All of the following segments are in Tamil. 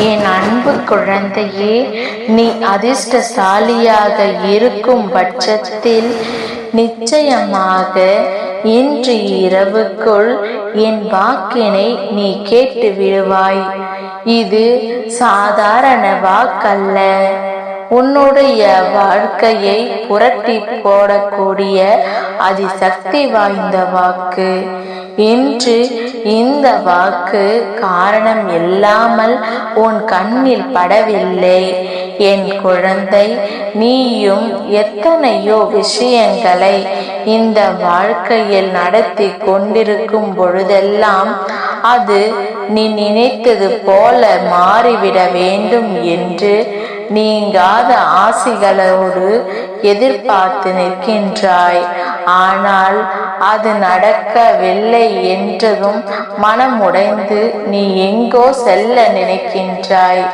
என் அன்பு குழந்தையே நீ அதிர்ஷ்டசாலியாக இருக்கும் பட்சத்தில் நிச்சயமாக இன்று இரவுக்குள் என் வாக்கினை நீ கேட்டு விடுவாய். இது சாதாரண வாக்கல்ல. உன்னுடைய வாழ்க்கையை புரட்டி போடக்கூடிய அதிசக்தி வாய்ந்த வாக்கு. இன்று இந்த வாக்கு காரணம் இல்லாமல் உன் கண்ணில் படவில்லை. என் குழந்தை நீயும் எத்தனையோ விஷயங்களை இந்த வாழ்க்கையில் நடத்தி கொண்டிருக்கும் பொழுதெல்லாம் அது நீ நினைத்தது போல மாறிவிட வேண்டும் என்று நீங்காத ஆசிகளோடு எதிர்பார்த்து நிற்கின்றாய். ஆனால் அது நடக்கவில்லை என்றதும் மனமுடைந்து நீ எங்கோ செல்ல நினைக்கின்றாய்.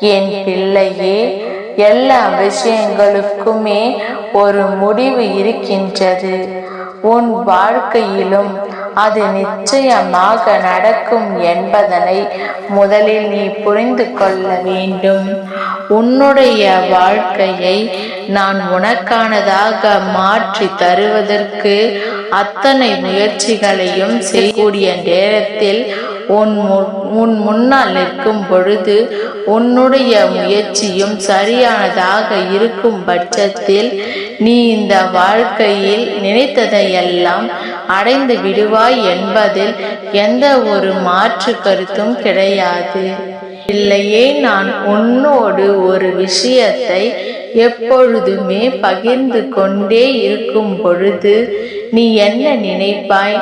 என் பிள்ளையே எல்லா விஷயங்களுக்குமே ஒரு முடிவு இருக்கின்றது. உன் வாழ்க்கையிலும் அது நிச்சயமாக நடக்கும் என்பதனை முதலில் நீ புரிந்து கொள்ள வேண்டும். உன்னுடைய வாழ்க்கையை நான் உனக்கானதாக மாற்றி தருவதற்கு அத்தனை முயற்சிகளையும் செய்யக்கூடிய நேரத்தில் உன் உன் முன்னால் நிற்கும் பொழுது உன்னுடைய முயற்சியும் சரியானதாக இருக்கும் பட்சத்தில் நீ இந்த வாழ்க்கையில் நினைத்ததையெல்லாம் அடைந்து விடுவாய் என்பதில் எந்த ஒரு மாற்று கருத்தும் கிடையாது. இல்லையே நான் உன்னோடு ஒரு விஷயத்தை எப்பொழுதுமே பகிர்ந்து கொண்டே இருக்கும் பொழுது நீ என்ன நினைப்பாய்?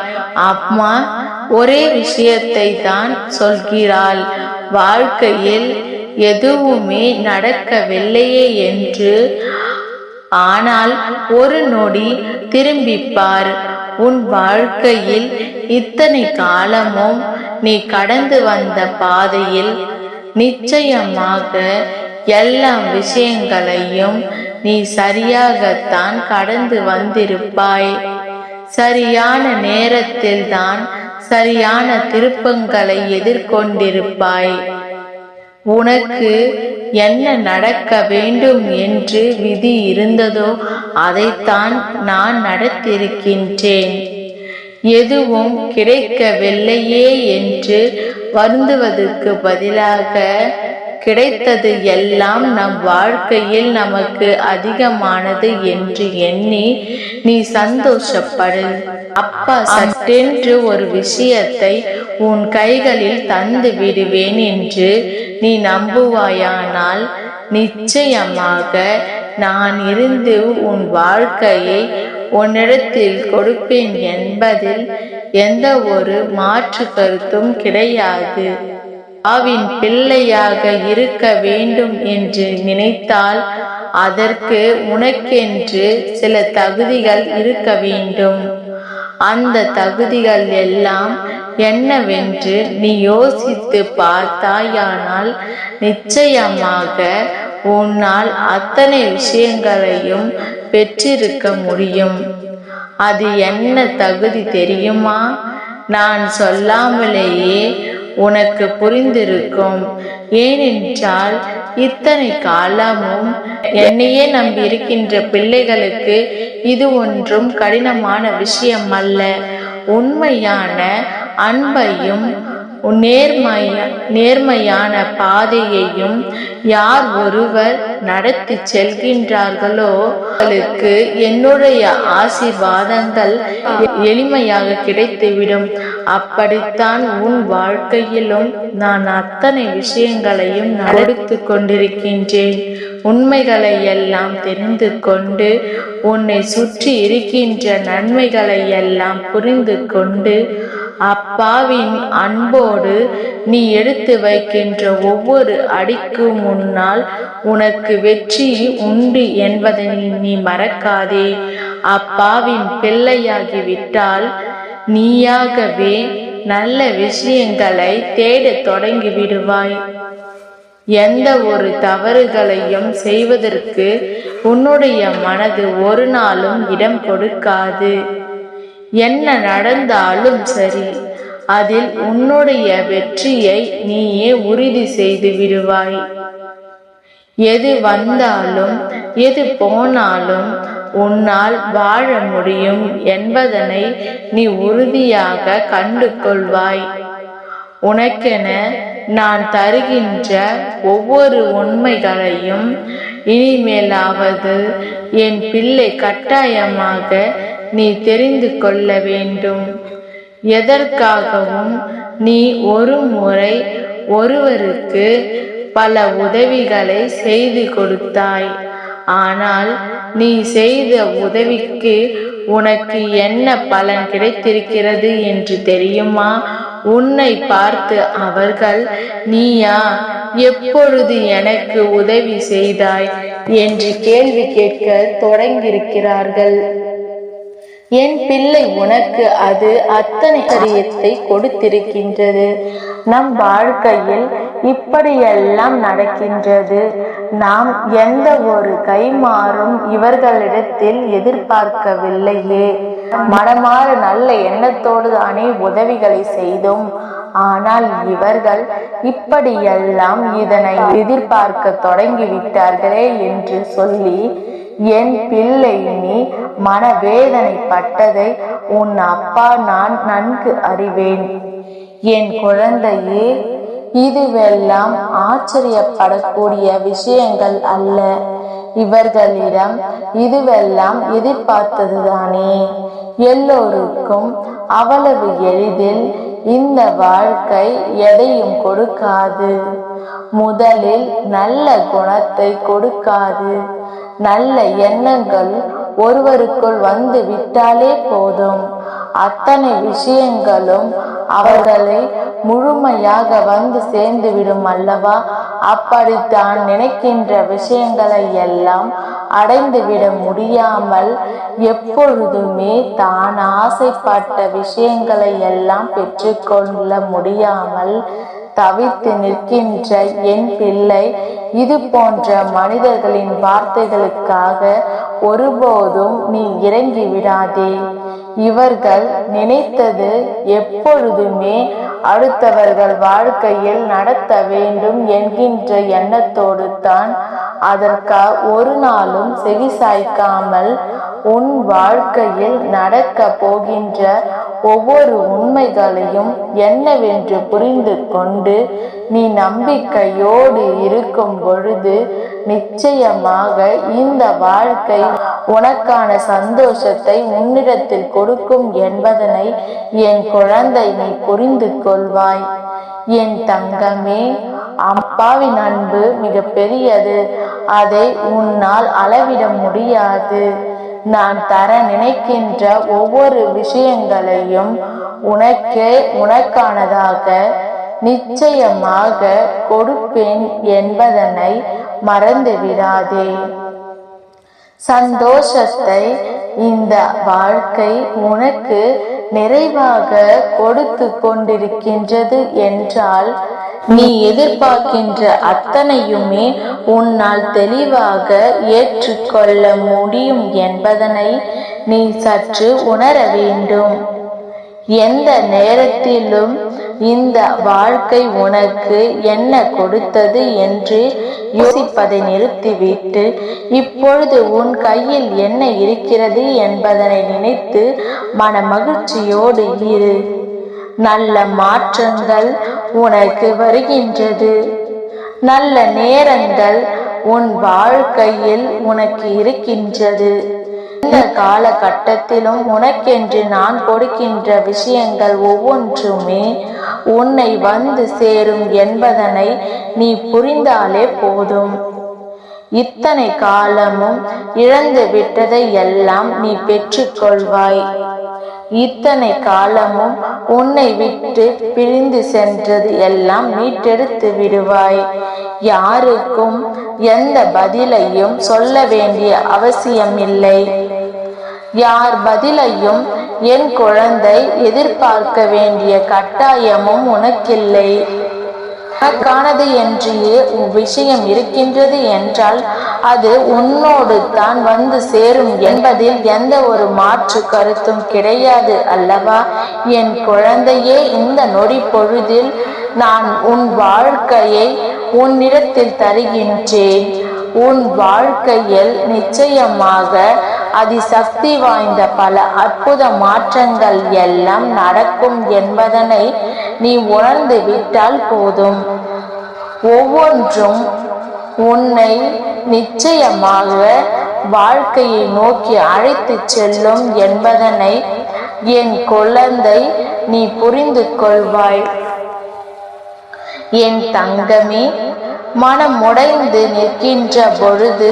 அம்மா ஒரே விஷயத்தை தான் சொல்கிறாள். வாழ்க்கையில் எதுவுமே நடக்கவில்லையே என்று. ஆனால் ஒரு நொடி திரும்பிப்பார். உன் வாழ்க்கையில் இத்தனை காலமும் நீ கடந்து வந்த பாதையில் நிச்சயமாக எல்லா விஷயங்களையும் நீ சரியாகத்தான் கடந்து வந்திருப்பாய். சரியான நேரத்தில் தான் சரியான திருப்பங்களை எதிர்கொண்டிருப்பாய். உனக்கு என்ன நடக்க வேண்டும் என்று விதி இருந்ததோ அதைத்தான் நான் நடத்தியிருக்கின்றேன். எதுவும் கிடைக்கவில்லையே என்று வருந்துவதற்கு பதிலாக கிடைத்தது எல்லாம் நம் வாழ்க்கையில் நமக்கு அதிகமானது என்று எண்ணி நீ சந்தோஷப்படு. அப்பா சட்டென்று ஒரு விஷயத்தை உன் கைகளில் தந்து விடுவேன் என்று நீ நம்புவாயானால் நிச்சயமாக நான் இருந்து உன் வாழ்க்கையை உன்னிடத்தில் கொடுப்பேன் என்பதில் எந்த ஒரு மாற்று கருத்தும் கிடையாது. ஆவின் பிள்ளையாக இருக்க வேண்டும் என்று நினைத்தால் அதற்கு உனக்கென்று சில தகுதிகள் இருக்க வேண்டும். அந்த தகுதிகள் எல்லாம் என்னவென்று நீ யோசித்து பார்த்தாயானால் நிச்சயமாக உன்னால் அத்தனை விஷயங்களையும் பெற்றிருக்க முடியும். அது என்ன தகுதி தெரியுமா? நான் சொல்லாமலேயே உனக்கு புரிந்திருக்கும். ஏனென்றால் இத்தனை காலமும் என்னையே நம்பி இருக்கின்ற பிள்ளைகளுக்கு இது ஒன்றும் கடினமான விஷயம் அல்ல உண்மையான அன்பையும் நேர்மைய நேர்மையான பாதையையும் யார் ஒருவர் நடத்தி செல்கின்றார்களோ அவர்களுக்கு என்னுடைய ஆசீர்வாதங்கள் எளிமையாக கிடைத்துவிடும். அப்படித்தான் உன் வாழ்க்கையிலும் நான் அத்தனை விஷயங்களையும் நடத்து கொண்டிருக்கின்றேன். உண்மைகளை எல்லாம் தெரிந்து கொண்டு உன்னை சுற்றி இருக்கின்ற நன்மைகளை எல்லாம் புரிந்து கொண்டு அப்பாவின் அன்போடு நீ எடுத்து வைக்கின்ற ஒவ்வொரு அடிக்கு முன்னால் உனக்கு வெற்றி உண்டு என்பதை நீ மறக்காதே. அப்பாவின் பிள்ளையாகிவிட்டால் நீயாகவே நல்ல விஷயங்களை தேடத் தொடங்கி விடுவாய். எந்த ஒரு தவறுகளையும் செய்வதற்கு உன்னுடைய மனது ஒரு நாளும் இடம் கொடுக்காது. என்ன நடந்தாலும் சரி அதில் உன்னுடைய வெற்றியை நீயே உறுதி செய்து விடுவாய். எது வந்தாலும் எது போனாலும் உன்னால் வாழ முடியும் என்பதனை நீ உறுதியாக கண்டு கொள்வாய் உனக்கென நான் தருகின்ற ஒவ்வொரு உண்மைகளையும் இனிமேலாவது என் பிள்ளை கட்டாயமாக நீ தெரிந்து கொள்ள வேண்டும். எதற்காகவும் நீ ஒரு முறை ஒருவருக்கு பல உதவிகளை செய்து கொடுத்தாய். ஆனால் நீ செய்த உதவிக்கு உனக்கு என்ன பலன் கிடைத்திருக்கிறது என்று தெரியுமா? உன்னை பார்த்து அவர்கள் நீயா? எப்பொழுது எனக்கு உதவி செய்தாய்? என்று கேள்வி கேட்க தொடங்கியிருக்கிறார்கள். என் பிள்ளை உனக்கு அது அத்தனை கரியத்தை கொடுத்திருக்கின்றது. நம் வாழ்க்கையில் இப்படியெல்லாம் நடக்கின்றது. நாம் எந்த ஒரு கைமாறும் இவர்களிடத்தில் எதிர்பார்க்கவில்லையே. மடமாறு நல்ல எண்ணத்தோடு தானே உதவிகளை செய்தோம். ஆனால் இவர்கள் இப்படியெல்லாம் இதனை எதிர்பார்க்க தொடங்கிவிட்டார்களே என்று சொல்லி என் பிள்ளை நீ மனவேதனைப்பட்டதை உன் அப்பா நான் நன்கு அறிவேன். என் குழந்தையே இதுவெல்லாம் ஆச்சரியப்படக்கூடிய விஷயங்கள் அல்ல. இவர்களிடம் இதுவெல்லாம் எதிர்பார்த்ததுதானே. எல்லோருக்கும் அவ்வளவு எளிதில் இந்த வாழ்க்கை எதையும் கொடுக்காது. முதலில் நல்ல குணத்தை கொடுக்காது. நல்ல எண்ணங்கள் ஒருவருக்குள் வந்து விட்டாலே போதும். அத்தனை விஷயங்களும் அவர்களை முழுமையாக வந்து சேர்ந்து விடும் அல்லவா? அப்படித்தான் நினைக்கின்ற விஷயங்களை எல்லாம் அடைந்துவிட முடியாமல் எப்பொழுதுமே தான் ஆசைப்பட்ட விஷயங்களை எல்லாம் பெற்றுக்கொள்ள முடியாமல் தவித்து நிற்கின்ற என் பிள்ளை இது போன்ற மனிதர்களின் வார்த்தைகளுக்காக ஒருபோதும் நீ இறங்கி விடாதே. இவர்கள் நினைத்தது எப்பொழுதுமே அடுத்தவர்கள் வாழ்க்கையில் நடத்த வேண்டும் என்கின்ற எண்ணத்தோடு தான் அதற்கு ஒரு நாளும் செவிசாய்க்காமல் உன் வாழ்க்கையில் நடக்க போகின்ற ஒவ்வொரு உண்மைகளையும் என்னவென்று புரிந்து கொண்டு நீ நம்பிக்கையோடு இருக்கும் பொழுது நிச்சயமாக இந்த வாழ்க்கை உனக்கான சந்தோஷத்தை உன்னிடத்தில் கொடுக்கும் என்பதனை என் குழந்தை நீ புரிந்து கொள்வாய் என் தங்கமே அப்பாவின் அன்பு மிக பெரியது அதை உன்னால் அளவிட முடியாது. நான் தர நினைக்கின்ற ஒவ்வொரு விஷயங்களையும் உனக்கே உனக்கானதாக நிச்சயமாக கொடுப்பேன் என்பதனை மறந்துவிடாதே. சந்தோஷத்தை இந்த வாழ்க்கை உனக்கு நிறைவாக கொடுத்து கொண்டிருக்கின்றது என்றால் நீ எதிர்பார்க்கின்ற அத்தனையுமே உன்னால் தெளிவாக ஏற்றுக்கொள்ள முடியும் என்பதனை நீ சற்று உணர வேண்டும். எந்த நேரத்திலும் இந்த வாழ்க்கை உனக்கு என்ன கொடுத்தது என்று யோசிப்பதை நிறுத்திவிட்டு இப்பொழுது உன் கையில் என்ன இருக்கிறது என்பதனை நினைத்து மன மகிழ்ச்சியோடு இரு. நல்ல மாற்றங்கள் உனக்கு வருகின்றது. நல்ல நேரங்கள் உன் வாழ்க்கையில் உனக்கு இருக்கின்றது. இந்த காலகட்டத்திலும் உனக்கென்று நான் கொடுக்கின்ற விஷயங்கள் ஒவ்வொன்றுமே உன்னை வந்து சேரும் என்பதனை நீ புரிந்தாலே போதும். இத்தனை காலமும் இழந்து விட்டதை எல்லாம் நீ பெற்றுக்கொள்வாய். இத்தனை காலமும் உன்னை விட்டு பிரிந்து சென்றது எல்லாம் மீட்டெடுத்து விடுவாய். யாருக்கும் எந்த பதிலையும் சொல்ல வேண்டிய அவசியமில்லை. யார் பதிலையும் என் குழந்தை எதிர்பார்க்க வேண்டிய கட்டாயமும் உனக்கில்லை. உனக்கானது என்று உன் விஷயம் இருக்கின்றது என்றால் அது உன்னோடு தான் வந்து சேரும் என்பதில் எந்த ஒரு மாற்று கருத்தும் கிடையாது அல்லவா? என் குழந்தையே இந்த நொடி பொழுதில் நான் உன் வாழ்க்கையை உன்னிடத்தில் தருகின்றேன். உன் வாழ்க்கையில் நிச்சயமாக அதிசக்தி வாய்ந்த பல அற்புத மாற்றங்கள் எல்லாம் நடக்கும் என்பதனை நீ உணர்ந்து விட்டால் போதும். ஒவ்வொன்றும் உன்னை நிச்சயமாக வாழ்க்கையை நோக்கி அழைத்துச் செல்லும் என்பதனை என் குழந்தை நீ புரிந்து கொள்வாய். என் தங்கமே மனம் உடைந்து நிற்கின்ற பொழுது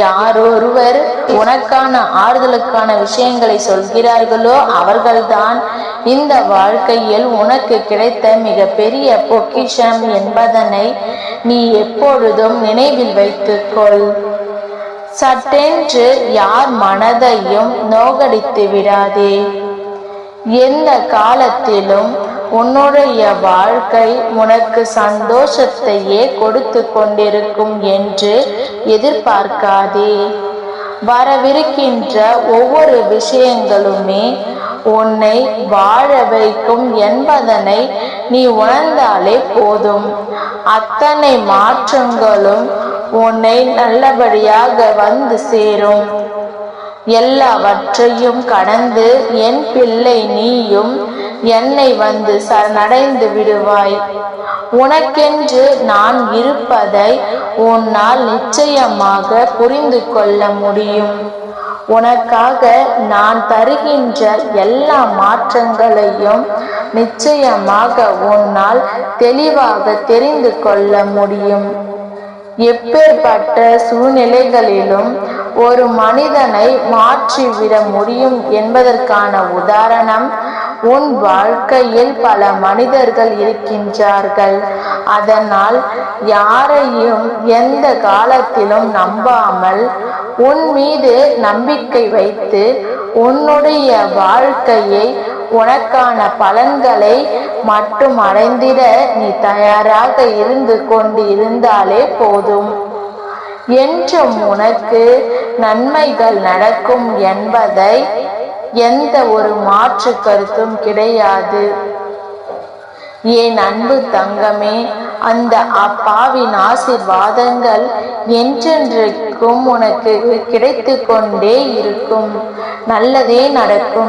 யாரொருவர் உனக்கான ஆறுதலுக்கான விஷயங்களை சொல்கிறார்களோ அவர்கள்தான். இந்த வாழ்க்கையில் உனக்கு கிடைத்த மிக பெரிய பொக்கிஷம் என்பதனை நீ எப்பொழுதும் நினைவில் வைத்துக்கொள். சட்டென்று யார் மனதையும் நோகடித்து விடாதே. எந்த காலத்திலும் உன்னுடைய வாழ்க்கை உனக்கு சந்தோஷத்தையே கொடுத்து கொண்டிருக்கும் என்று எதிர்பார்க்காதே. வரவிருக்கின்ற ஒவ்வொரு விஷயங்களுமே உன்னை வாழ வைக்கும் என்பதனை நீ உணர்ந்தாலே போதும். அத்தனை மாற்றங்களும் உன்னை நல்லபடியாக வந்து சேரும். எல்லாவற்றையும் கடந்து என் பிள்ளை நீயும் என்னை வந்து சரணடைந்து விடுவாய். உனக்கென்று நான் இருப்பதை உன்னால் நிச்சயமாக புரிந்து கொள்ள முடியும். உனக்காக நான் தருகின்ற எல்லா மாற்றங்களையும் நிச்சயமாக உன்னால் தெளிவாக தெரிந்து கொள்ள முடியும். எப்பேற்பட்ட சூழ்நிலைகளிலும் ஒரு மனிதனை மாற்றிவிட முடியும் என்பதற்கான உதாரணம் உன் வாழ்க்கையில் பல மனிதர்கள் இருக்கின்றார்கள். அதனால் யாரையும் எந்த காலத்திலும் நம்பாமல் உன் மீது நம்பிக்கை வைத்து உன்னுடைய வாழ்க்கையை உனக்கான பலன்களை மட்டும் அடைந்திட நீ தயாராக இருந்து கொண்டு இருந்தாலே போதும். என்றும் உனக்கு நன்மைகள் நடக்கும் என்பதை எந்த ஒரு மாற்று கருத்தும் கிடையாது. ஏன் அன்பு தங்கமே அந்த அப்பாவின் ஆசிர்வாதங்கள் என்றென்றைக்கும் உனக்கு கிடைத்து கொண்டே இருக்கும். நல்லதே நடக்கும்.